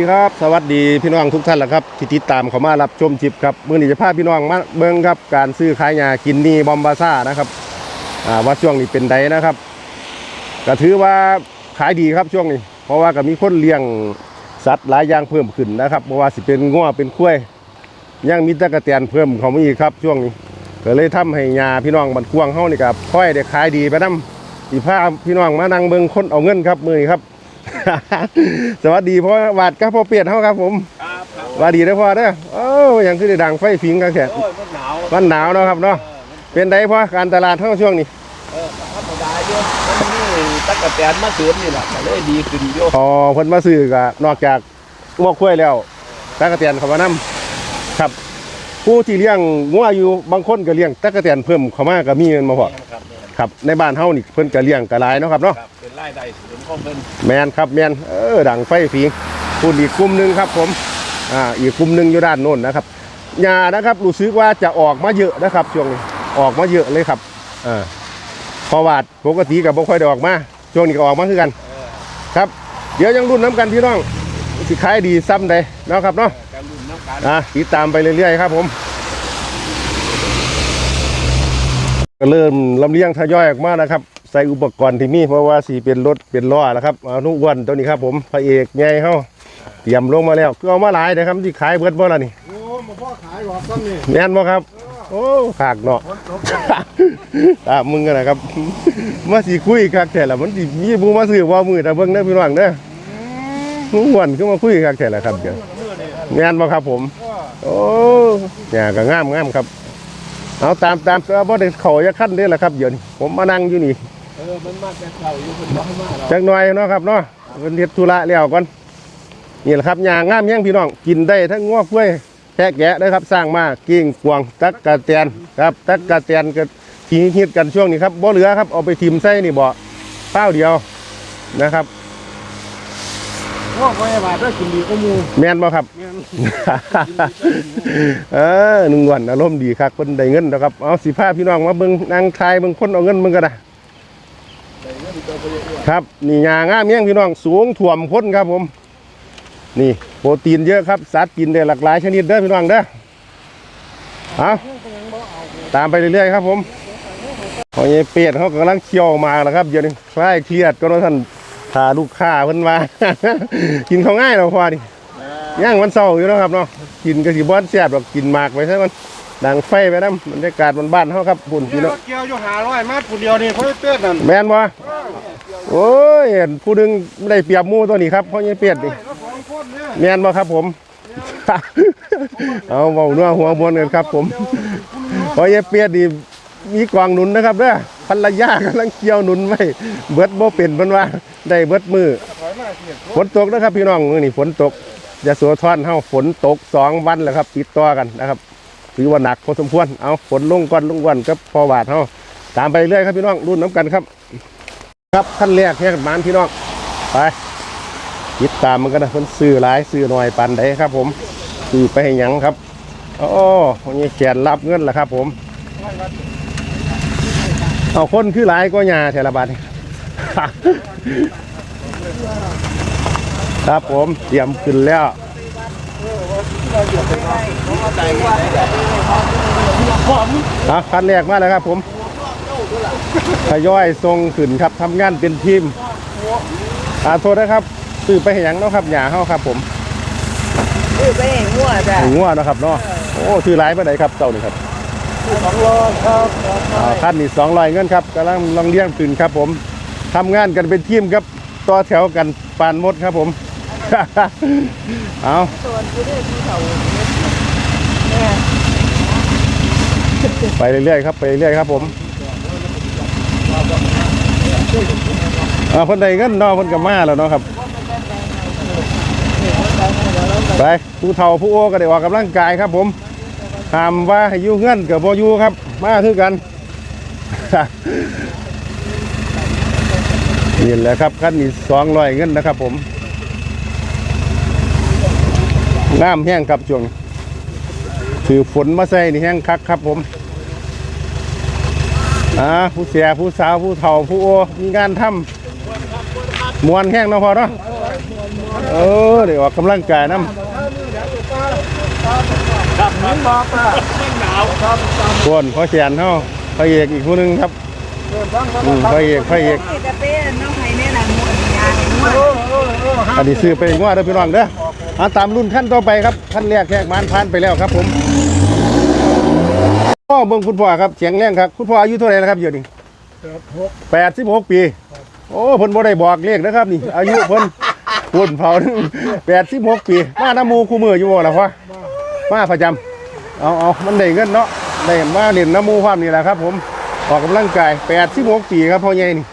สวัสดีครับ สวัสดีพี่น้องทุกท่านละครับที่ติดตามเขามารับชมจิบครับมื่อนี้จะพาพี่น้องมาเบิ่งครับการซื้อขายยากินนี่บอมบาซ่านะครับอ่าว่าช่วงนี้เป็นใดนะครับก็ถือว่าขายดีครับช่วงนี้ เพราะว่าก็มีคนเลี้ยงสัตว์หลายอย่างเพิ่มขึ้นนะครับเพราะว่าสิเป็นง้อเป็นคุ้ยยังมีตะกะแตนเพิ่มเขาไมาอีกครับ ช่วงนี้ก็เลยทำให้ยาพี่น้องบันควงเฮานี่ครับค่อยได้ขายดีไปนํสิพาพี่น้องมานั่งเบิ่งคนเอาเงินครับมือนี้ครับ สวัสดีพ่อวาดกับพ่อเปียดเฮาครับผมครับครับหวาดดีเด้อพ่อเด้อโอ้ยังคือได้ดังไฟผิงกันแค่โอ้ยมันหนาวมันหนาวเนาะครับเนาะเป็นไดพ่อการตลาดเฮาช่วงนี้เออธรรมดาเยอะมันนี่ตักกะแตนมาเสริมนี่แหละก็เลยดีขึ้นเยอะพอเพิ่นมาซื้อก็นอกจากงวกล้วยแล้วตะกะเตียนเข้ามานํครับผู้ที่เลี้ยงงัวอยู่บางคนก็เลี้ยงตะกะเตียนเพิ่มเข้ามาก็มีแม่นบ่พ่อครับเนี่ยครับในบ้านเฮานี่เพิ่นก็เลี้ยงก็หลายเนาะครับเนาะครับ เป็นรายได้เสริมของเพิ่นแมนครับแมนเออดังไฟฝีพูดอีกกลุ่มหนึ่งครับผมอ่าอีกกลุ่มหนึ่งอยู่ด้านโน้นนะครับยานะครับรู้สึกว่าจะออกมาเยอะนะครับช่วงนี้ออกมาเยอะเลยครับอ่าเพราะว่าปกติกับบ่ค่อยได้ออกมาช่วงนี้ก็ออกมาคือกันเออครับ เดี๋ยวยังรุ่นน้ำกันพี่น้องสิขายดีซ้ำใดเนาะครับเนาะการรุ่นน้ำกันอะติดตามไปเรื่อยๆครับผมก็เริ่มลำเลียงทยอยออกมานะครับ ใส่อุปกรณ์ที่มีเพราะว่าสีเป็นรถเป็นล้อแล้วครับเอานุวันตัวนี้ครับ ผมพระเอกใหญ่เขาเตรียมลงมาแล้วคือเอามาหลายนะครับที่ขายเบิดบ่ล่ะนี่โอ้มาพ่อขายหรอกต้นนี่แม่นบ่ครับ โอ้ขากเนาะตามมึงกันนะครับมาสิคุยคักแท้ละมันสิมีผู้มาซื้อบ่มือแต่เบิ่งเด้อพี่น้องเด้อนุวันคือมาคุยคักแท้ละครับเดี๋ยวแม่นบ่ครับ ผม โอ้ยาก็งามงามครับเอาตามตามตัวบ่ได้เขาจะขั้นนี่แหละครับเดี๋ยวนี้ผมมานั่งอยู่นี่ เออมันมาแต่เก่าอยู่คนบ้ามาเราจักหน่อยเนาะครับเนาะเป็นเฮ็ดธุระแล้วก่อนนี่แหละครับยางามแย่งพี่น้องกินได้ทั้งงอกกล้วยแพะแกะนะครับสร้างมากิ้งกวางตักกะแตนครับตักกะแตนก็ทีฮิตกันช่วงนี้ครับบ่เหลือครับเอาไปทิมใส่นี่บ่เป้าเดียวนะครับพ่อไว้บาทได้กินดีก็มูแม่นบ่ครับ แม่นเออหนึ่งวันอารมณ์ดีครับคนได้เงินนะครับเอาสิพาพี่น้องมาเบิ่งนางทายเบิ่งคนเอาเงินมึงก็ได้ ครับนี่ยางามเมี่ยงพี่น้องสูงถ่วมพ้นครับผม นี่โปรตีนเยอะครับสัตว์กินได้หลากหลายชนิดเด้อพี่น้องเด้อเอาตามไปเรื่อยๆครับผมพอเยเป็ดเขากำลังเคี่ยวมาแล้วครับเดี๋ยวนี้คลายเครียดก็ต้องท่านพาลูกค้าเพิ่นมา กินเขาง่ายเราพอดิย่างวันเสาร์อยู่นะครับเนาะกินกระสีบ้านแซ่บหรอกกินหมากไปใช่มัน ดังไฟไปน้ำบรรยากาศมันบ้านๆเขาครับปุ่นนี่พี่รเนาะถเกี่ยวอยู่หาร้อยมาคนเดียวนี่เขาเปี้ยนนั่นแมนบ่โอ้ยเห็นผู้หนึงไม่ได้เปรียบหมู่ตัวนี้ครับเพราะยังเปรียดนี่รถสองคนเนี่ยแมนบ่ครับผมเอาเบาเนื้อหัวบนกันครับ ผมเพราะยังเปรียดนี่มีกวางหนุนนะครับเด้อภรรยากำลังเกี่ยวหนุนไว้เบิดบ่เป็นเพิ่นว่าได้เบิดมือถอยมาเสียฝนตกนะครับพี่น้องมื้อนี้ฝนตกยะโสธรเฮาฝนตกสองวันแล้วครับติดต่อกันนะครับ ถือว่าหนักพอสมควรเอาฝนลงก่อนลงวันกับพอบาทเฮาตามไปเรื่อยครับพี่น้องรุ่นน้ำกันครับ ครับขั้นแรกเนี่ยมานพี่น้องไปติดตามมันกันนะเพิ่นซื้อหลายซื้อหน่อยปันใดครับผมซื้อไปให้ยังครับโอ้วันนี้แขนรับเงินแล้วครับ ผมเอาคนคือหลายก็ยาเทระบาทนี่ครับผมเตรียมขึ้นแล้ว อะคันแรกมาแล้วครับผมทยอยทรงขึ้นครับทำงานเป็นทีมอาโทษนะครับซื้อไปให้หยังเนาะครับหยาเข้าครับผมซื้อไปให้งัวจ้ะให้งัวเนาะครับเนาะโอ้ซื้อหลายไปไหนครับเจ้านี่ครับสองร้อยครับอ่าคันนี้สองร้อยเงินครับกำลังลองเลี้ยงขึ้นครับผมทำงานกันเป็นทีมครับต่อแถวกันปานมดครับผม เอาไปเรื่อยๆครับไปเรื่อยๆครับผมอ่าคนใดเงินเนอคนกับมาแล้วเนาะครับ ไปผู้เฒ่าผู้โอ้ก็ได้ออกกำลังกายครับ ผมหามว่าให้อยู่เงินกับบ่อยู่ครับ มาคือกันนี่แหละครับขั้นนี้สองร้อยเงินนะครับผม งามแห้งครับช่วงนี้ถือฝนมาใส่นี่แห้งคักครับผมอ่าผู้เสียผู้สาวผู้เฒ่าผู้โอมีงานทำมวนแห้งนะพอเนาะเออเดี๋ยวออกกำลังกายน้ำครับมันบอกอะมันหนาวครับส่วนพอแขนเฮาพระเอกอีกผู้หนึงครับอืมพระเอกพระเอกอันนี้ซื้อไปงว่าเด้อพี่น้องเด้อ เอาตามรุ่นขั้นต่อไปครับขั้นแรกแขกมานผ่านไปแล้วครับผมพ่อเบิ่งคุณพ่อครับเสียงแรงครับคุณพ่ออายุเท่าไหร่แล้วครับเดี๋ยวนี้แปดสิบหกปี โอ้เพิ่นบ่ได้บอกเลขนะครับนี่ อายุเพิ่นพุ่นเผาแปดสิบหกปี มาน้ำหมูคู่มืออยู่บ่ล่ะพ่อมาประจำเอาเอามันได้เงินเนาะได้มาเล่นน้ำหมูความนี่แหละครับ ผมออกกำลังกายแปดสิบหกปีครับพ่อใหญ่นี่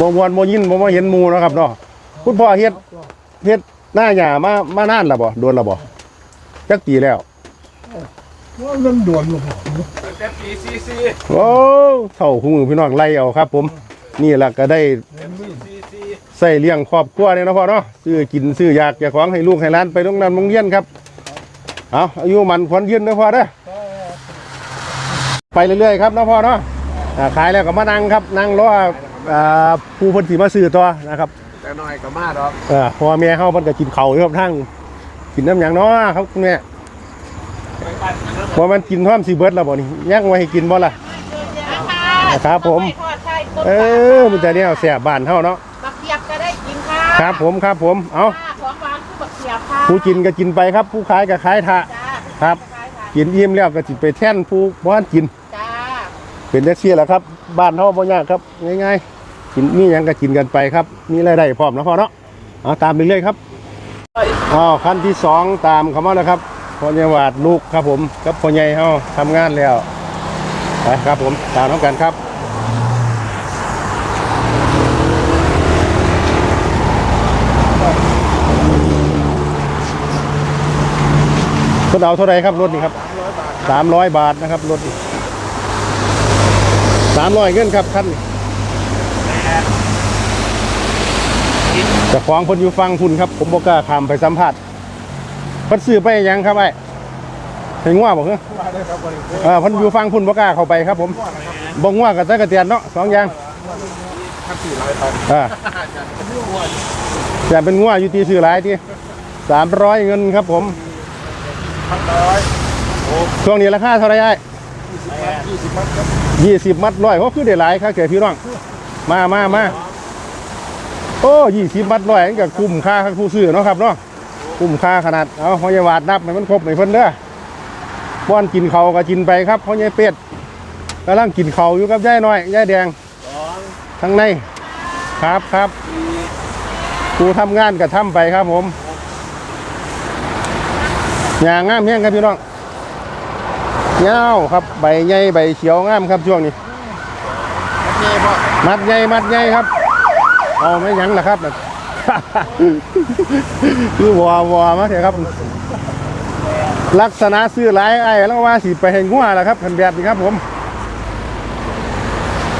บ่มวนบ่ยินบ่มาเห็นหมูเนาะครับเนาะ คุณพ่อเฮ็ดเฮ็ดหน้าหญ้ามามานานแล้วบ่โดนแล้วบ่จักปีแล้วว่าเงินด่วนหรอตั้งแต่ปีซีซีโอ้เท่าคู่มือพี่น้องไล่เอาครับ ผม นี่ล่ะก็ได้ซีซีใส่เลี้ยงครอบครัวเนี่ยเนาะพ่อเนาะซื้อกินซื้อยากแก่ของให้ลูกให้หลานไปโรงเรียนโรงเรียนครับเอาอายุมันขวัญยืนเด้อพ่อเด้อไปเรื่อยๆครับเนาะพ่อเนาะอ่าขายแล้วก็มานั่งครับนั่งรออ่าผู้เพิ่นสิมาซื้อต่อนะครับ แต่น้อยก็มาดอกเออพ่อแม่เขามันก็กินเขาวอยู่ครับทั้งกินน้ำอย่างเน้อครับคุณแม่ไปบ้านนะพอมันกินพร้อมสีเบิร์ดแล้วบ่นี่ยักไว้ให้กินบ่ล่ะครับผมทอดไข่ต้มเออมันจะเนี่ยแสบบ้านเฮาเนาะบักเขียบก็ได้กินค่ะครับผมครับผมเอาของหวานคือบักเขียบค่ะผู้กินก็กินไปครับ ผู้ขายก็ขายทะจ้าครับ กินอิ่มแล้วก็สิไปแท่นผู้บ่ทันกินจ้าเป็นจังซี่แหละครับ บ้านเฮาบ่ยากครับง่ายๆ กินมีหยังก็กินกันไปครับมีรายได้พร้อมนะพ่อเนาะเอาตามไปเรื่อยครับอ๋อขั้นที่สองตามเขามาแล้วครับพ่อใหญ่หวาดลูกครับผมกับพ่อใหญ่เฮาทำงานแล้วไปครับผมตามน้องกันครับคุณเอาเท่าไรครับรถนี่ครับสามร้อยบาทนะครับรถนี่สามร้อยเงินครับขั้น จะฟ้องเพนอยู่ฟังพุ่นครับ ผมบอกล้าข้ามไปสัมผัสเพันซื้อไปยังครับไอ้เห็นง่วบอกเหรอเออเพันอยู่ฟังพุ่นบอกล้าเข้าไปครับ ผมบงง่วกับตะกะเตียนเนาะสองอย่างอ่าแต่เป็นง่วอยู่ที่ซื้อหลายที่สามร้อยเงินครับผมช่วงนี้ราคาเท่าไหรไอ้ยี่สิบมัดร้อยก็คือได้หลายครับเกิดพี่น้อง มามามา โอ้ยี่สิบมัดร้อยกับคุ้มค่าครับผู้ซื้อเนาะครับเนาะคุ้มค่าขนาดเอาพอยาวาดนับให้มันครบให้เพิ่นเด้อป้อนกินเขาก็กินไปครับพ่อใหญ่เป็ดกำลังกินเขาอยู่กับยายน้อยยายแดงทั้งในครับครับครูทำงานก็ทำไปครับผมอย่างงามแห้งครับพี่น้องเงาวครับใบใหญ่ใบเขียวงามครับช่วงนี้ มัดใหญ่มัดใหญ่ครับ เอาไม่ยั้งล่ะครับคือวอวอมาเถอะครับ ลักษณะซื้อหลายไอ้แล้วว่าสิไปให้งัวล่ะครับคันแบบนี้ครับผม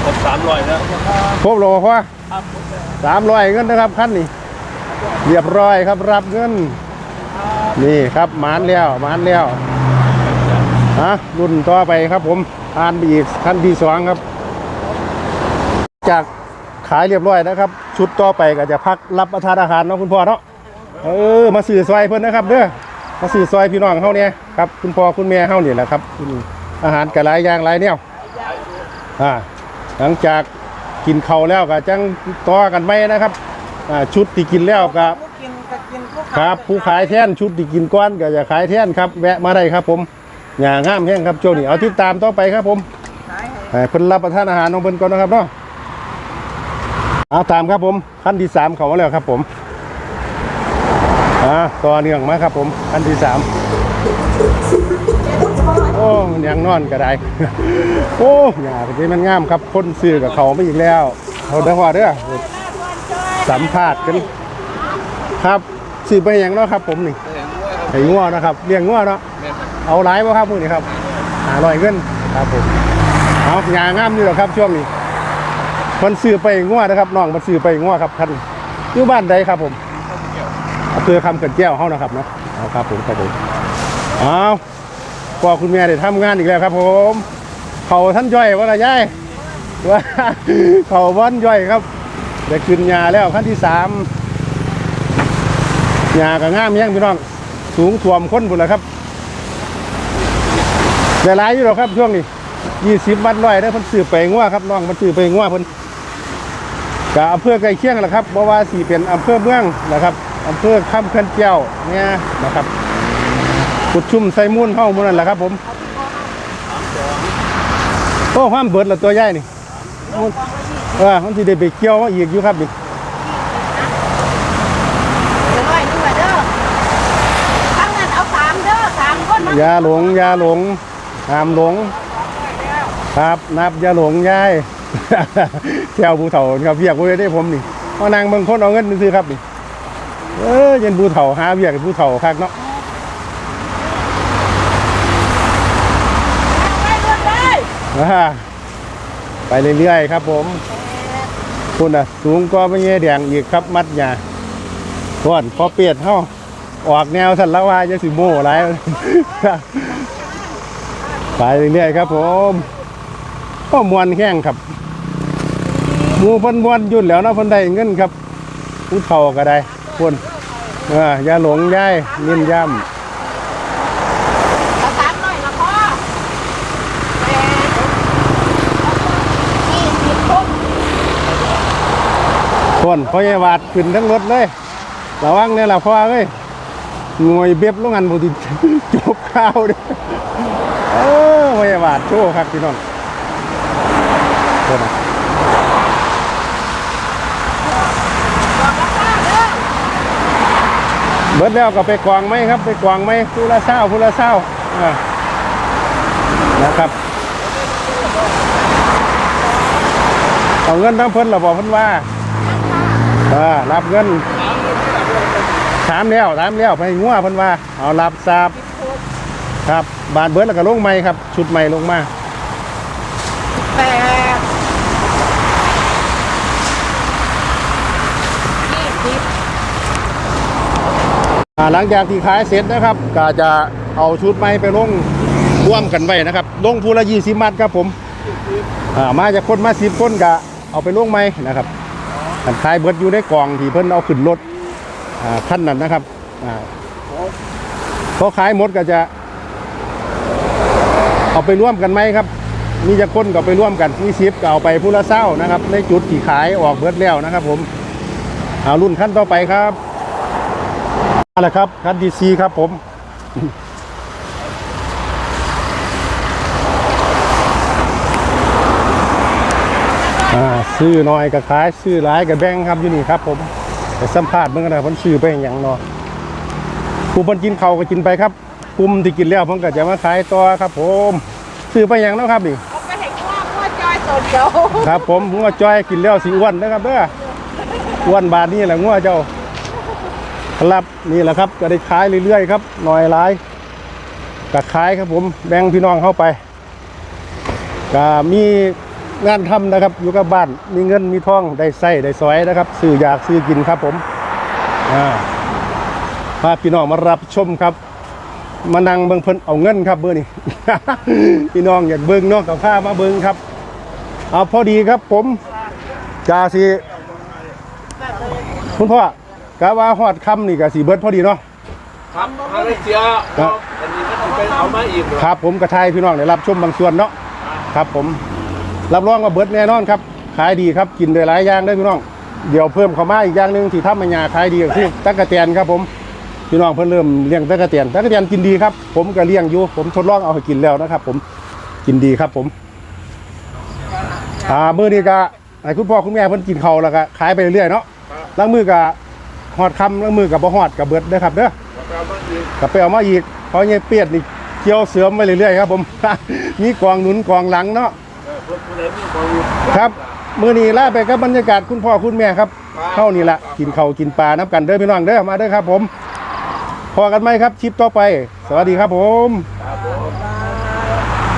ครบสามร้อยแล้วครบโลพอสามร้อยเงินนะครับขั้นนี้เรียบร้อยครับรับเงิน นี่ครับหมานแล้วหมานแล้วฮะรุ่นต่อไปครับผมอ่านไปอีกขั้นที่สองครับ จากขายเรียบร้อยนะครับ ชุดต่อไปก็จะพักรับประทานอาหารเนาะคุณพ่อเนาะเออมาสื่อซอยเพิ่อนนะครับเด้อมาสื่อซอยพี่น้องเฮาเนี่ยครับคุณพ่อคุณแม่เฮานี่แหละครับอาหารก็หลายอย่างหลายแนวอ่าหลังจากกินเขาแล้วก็จังต่อกันไหมนะครับอ่าชุดที่กินแล้วก็ครับผู้ขายแท่นชุดที่กินก้อนก็จะขายแท่นครับแวะมาได้ครับผมอย่างงามแห้งครับช่วงนี้เอาติดตามต่อไปครับผมเพิ่นรับประทานอาหารของเพิ่นก่อนนะครับเนาะ เอาตามครับผมขั้นที่สามเขามาแล้วครับผมอ่าต่อเนื่องมาครับผมขั้นที่สามโอ้ยังนอนก็ได้ โอ้ยาเป็นมันงามครับคนซื้อกับเขาไม่อีกแล้วเขาได้ว่าเด้อสัมภาษณ์กันครับซื้อไปอย่างเนาะครับผมนี่เนียครับไห้งัวนะครับเลี้ยงงัวเนาะเอาหลายบ่ครับมื้อนี้ครับหาร้อยเงินครับผมเอาหยางามอยู่หรอครับช่วงนี้ มันซื้อไปงัวนะครับน้องมันซื้อไปงัวครับท่านอยู่บ้านใดครับผมอำเภอคำเกิดแก้วเฮานะครับเนาะเอาครับผมครับผมเอาพ่อคุณแม่ได้ทำงานอีกแล้วครับผม เขาท่านย่อยว่าละยายว่าเขาวันย่อยครับได้ขึ้นหญ้าแล้วขั้นที่สามหญ้าก็งามแย่งพี่น้อง สูงท่วมคนพุ่นแหละครับได้หลายอยู่หรอกครับช่วงนี้ยี่สิบวันร้อยได้เพิ่นซื้อไปงัวครับน้องมันซื้อไปงัวพิ่น กับอำเภอใกล้เคียงแหละครับเพราะว่าสีเป็นอำเภอเมืองนะครับอำเภอข้ามเขื่อนแก้วเนี่ยนะครับกุดชุ่มไซมุ่นเฮ้าหมันนั่นแหละครับ ผมโอ้ความเบิดละตัวใหญ่นี่มันเออมันสิได้ไปเกี่ยวมาอีกอยู่ครับนี่เดี๋ยวร้อยหนึงว่าเด้อทั้งนั้นเอาสามเด้อสามคนมันอยาหลงอยาหลงห้ามหลง ครับนับอยาหลงยาย แถวภูเถาครับเรียกไว้ได้ผมนี่มานางเมืองคนเอาเงินซื้อครับนี่เออเย็นภูเถาหาเรียกภูเถาคักเนาะไปรถได้อ่าไปเรื่อยๆครับผมคุณอะ สูงก็ไม่เงี้ยแดงอีกครับมัดหยาก่อนพอเปียดเฮาออกแนวสันละวายจะสิโม่ไรไปเรื่อยๆครับผมก็มวนแข้งครับห มูเพันมวนหยุ่นแล้วนะเพันได้เงินครับผู้เฒ่าก็ได้คนเอออย่าหลงย่ายเน้นย้เอาสามร้อยละพ่อคนำคนพอใหญ่วาดขึ้นทั้งรถเลยระวังเนี่ยละพ่อเอ้ยงวยเบ็บลงอันบุติจบข้าวเด้อเออพ่อใหญ่วาดโชว์ครับพี่น้องคนนะ บอกราคาเด้อ เบิดแล้วก็ไปกวางไหมครับ ไปกวางไหมผู้ละเศร้าผู้ละเศร้าอ่านะครับเอาเงินทั้งเพิ่นเราบอกเพิ่นว่าเออรับเงินถามแล้วถามแล้วไปงัวเพิ่นว่าเอารับทราบครับบาทเบิดแล้วก็ลงใหม่ครับ ชุดใหม่ลงมา แปดยี่สิบ อ่า หลังจากที่ขายเสร็จนะครับก็จะเอาชุดใหม่ไปลงร่วมกันไว้นะครับลงผู้ละยี่สิบมัดครับผมมาจากคนมาสิบคนก็เอาไปลงใหม่นะครับกันขายเบิดอยู่ในกล่องที่เพิ่นเอาขึ้นรถอ่าขั้นนั้นนะครับพอขายหมดก็จะ เอาไปร่วมกันไหมครับมีจะคนก็ไปร่วมกันมีสิบก็เอาไปผู้ละเศร้านะครับ ในจุดที่ขายออกเบิดแล้วนะครับ ผมเอารุ่นขั้นต่อไปครับ มาแล้วครับคันดีซีครับผมอ่าซื้อน้อยกับขายซื้อหลายกับแบ่งครับอยู่นี่ครับ ผมไปสัมภาษณ์เมื่อไหร่ผมซื้อไปอย่างเนาะผู้คนกินเขาวก็กินไปครับกลุ่มที่กินแล้วผมก็จะมาขายต่อครับ ผมซื้อไปอย่างเนาะครับนี่เอาไปให้ข้าวข้าวจอยตัวเดียวครับ ผมงัวจ้อยกินแล้วสิอ้วนนะครับเด้ออ้วนบาทนี่แหละงัวเจ้า ครับนี่แหละครับก็ได้ขายเรื่อยๆครับหน่อยหลายก็ขายครับผมแบ่งพี่น้องเข้าไปก็มีงานทำนะครับอยู่กับบ้านมีเงินมีทองได้ใส่ได้สอยนะครับซื้ออยากซื้อกินครับผมพาพี่น้องมารับชมครับ มานั่งเบิ่งเพิ่นเอาเงินครับเบอร์นี้พี่น้องอยากเบิ่งเนาะกับข้ามาเบิ่งครับเอาพอดีครับผมกาสีคุณพ่อ กะว่าฮอดคำนี่กะสีเบิดพอดีเนาะ ครับมาเลเซียครับ อันนี้ก็จะเป็นเอามาอีกเหรอครับผมกระทายพี่น้องได้รับชมบางส่วนเนาะครับผมรับรองว่าเบิดแน่นอนครับขายดีครับกินได้หลายอย่างได้อพี่น้อง เดี๋ยวเพิ่มเข้ามาอีกอย่างหนึ่งที่ทำให้ยาขายดีก็คือตั๊กแตนครับผมพี่น้องเพิ่นเริ่มเลี้ยงตั๊กแตนตั๊กแตนกินดีครับ ผมก็เลี้ยงอยู่ผมทดลองเอาให้กินแล้วนะครับ ผมกินดีครับผมอ่ามื้อนี้ก็ให้คุณพ่อคุณแม่เพิ่นกินข้าวแล้วก็ขายไปเรื่อยๆเนาะล้างมือก็ ฮอดคำล้างมือก็บ่ฮอดก็เบิดเด้อครับเด้อเอามาอีกก็ไปเอามาอีกเพราะเงี้ยเปียดนี่เกี่ยวเสริมไปเรื่อยๆครับผม มีกองหนุนกองหลังเนาะเออคนคนไหนมีความรู้ครับมื้อนี้ลาไปกับบรรยากาศคุณพ่อคุณแม่ครับเท่านี้ละกินข้าวกินปลาน้ำกันเด้อพี่น้องเด้อมาเด้อครับ ผม พอกันไหมครับคลิปต่อไป สวัสดีครับผมค